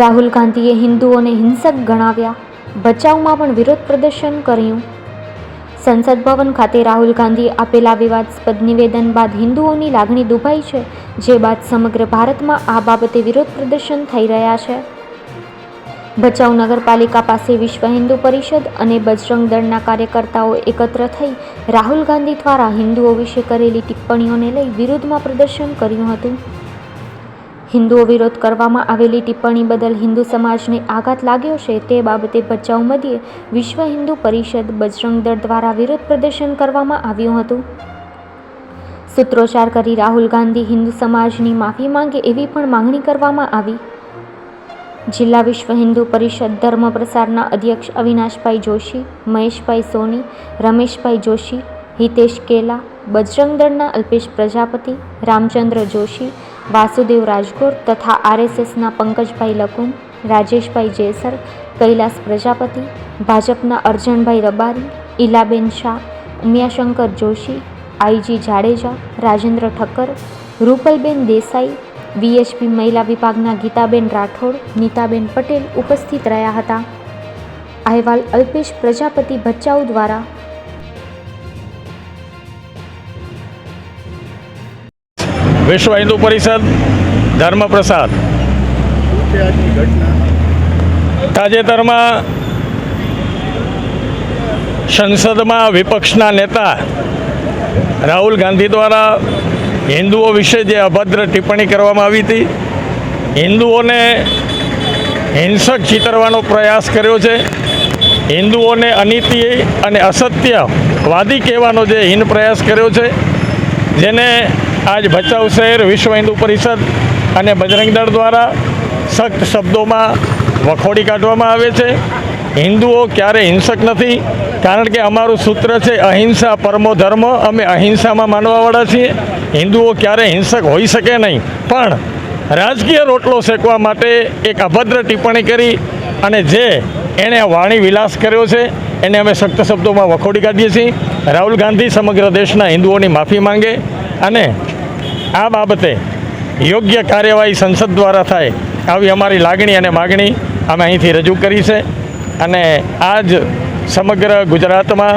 રાહુલ ગાંધીએ હિન્દુઓને હિંસક ગણાવ્યા. બચાવમાં પણ વિરોધ પ્રદર્શન કર્યું. સંસદ ભવન ખાતે રાહુલ ગાંધીએ આપેલા વિવાદાસ્પદ નિવેદન બાદ હિન્દુઓની લાગણી દુભાઈ છે, જે બાદ સમગ્ર ભારતમાં આ બાબતે વિરોધ પ્રદર્શન થઈ રહ્યા છે. ભચાઉ નગરપાલિકા પાસે વિશ્વ હિન્દુ પરિષદ અને બજરંગ દળના કાર્યકર્તાઓ એકત્ર થઈ રાહુલ ગાંધી દ્વારા હિન્દુઓ વિશે કરેલી ટિપ્પણીઓને લઈ વિરોધમાં પ્રદર્શન કર્યું હતું. હિન્દુઓ વિરોધ કરવામાં આવેલી ટિપ્પણી બદલ હિન્દુ સમાજને આઘાત લાગ્યો છે તે બાબતે ભચાઉ મધ્યે વિશ્વ હિન્દુ પરિષદ બજરંગ દળ દ્વારા વિરોધ પ્રદર્શન કરવામાં આવ્યું હતું. સૂત્રોચ્ચાર કરી રાહુલ ગાંધી હિન્દુ સમાજની માફી માંગે એવી પણ માંગણી કરવામાં આવી. જિલ્લા વિશ્વ હિન્દુ પરિષદ ધર્મ પ્રસારના અધ્યક્ષ અવિનાશભાઈ જોશી, મહેશભાઈ સોની, રમેશભાઈ જોશી, હિતેશ કેલા, બજરંગ દળના અલ્પેશ પ્રજાપતિ, રામચંદ્ર જોશી વાસુદેવ રાજગોર તથા આરએસએસના પંકજભાઈ લકુમ રાજેશભાઈ જેસર, કૈલાસ પ્રજાપતિ, ભાજપના અર્જણભાઈ રબારી, ઈલાબેન શાહ, ઉમિયાશંકર જોશી, આઈજી જાડેજા, રાજેન્દ્ર ઠક્કર, રૂપલબેન દેસાઈ, વીએચપી મહિલા વિભાગના ગીતાબેન રાઠોડ, નીતાબેન પટેલ ઉપસ્થિત રહ્યા હતા. અહેવાલ અલ્પેશ પ્રજાપતિ ભચાઉ દ્વારા વિશ્વ હિન્દુ પરિષદ ધર્મ પ્રસાદ શું છે આજની ઘટના તાજેતરમાં સંસદમાં વિપક્ષના નેતા રાહુલ ગાંધી દ્વારા હિન્દુઓ વિશે જે અભદ્ર ટિપ્પણી કરવામાં આવી હતી, હિન્દુઓને હિંસક ચિતરવાનો પ્રયાસ કર્યો છે, હિન્દુઓને અનીતિ અને અસત્યવાદી કહેવાનો જે હિન પ્રયાસ કર્યો છે જેને આજ ભચાઉ શહેર વિશ્વ હિન્દુ પરિષદ અને બજરંગ દળ દ્વારા સખ્ત શબ્દોમાં વખોડી કાઢવામાં આવે છે. હિન્દુઓ ક્યારે હિંસક નથી, કારણ કે અમારું સૂત્ર છે, અહિંસા પરમો ધર્મ અમે અહિંસામાં માનવાવાળા છીએ. હિન્દુઓ ક્યારે હિંસક હોઈ શકે નહીં. પણ રાજકીય રોટલો શેકવા માટે એક અભદ્ર ટિપ્પણી કરી અને જે એણે વાણી વિલાસ કર્યો છે એને અમે સખ્ત શબ્દોમાં વખોડી કાઢીએ છીએ. રાહુલ ગાંધી સમગ્ર દેશના હિન્દુઓની માફી માંગે અને આ બાબતે યોગ્ય કાર્યવાહી સંસદ દ્વારા થાય આવી અમારી લાગણી અને માગણી અમે અહીંથી રજૂ કરી છે. અને આજ સમગ્ર ગુજરાતમાં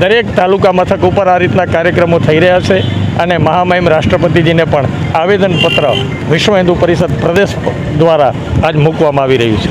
દરેક તાલુકા મથક ઉપર આ રીતના કાર્યક્રમો થઈ રહ્યા છે અને મહામહિમ રાષ્ટ્રપતિજીને પણ આવેદનપત્ર વિશ્વ હિન્દુ પરિષદ પ્રદેશ દ્વારા આજ મૂકવામાં આવી રહ્યું છે.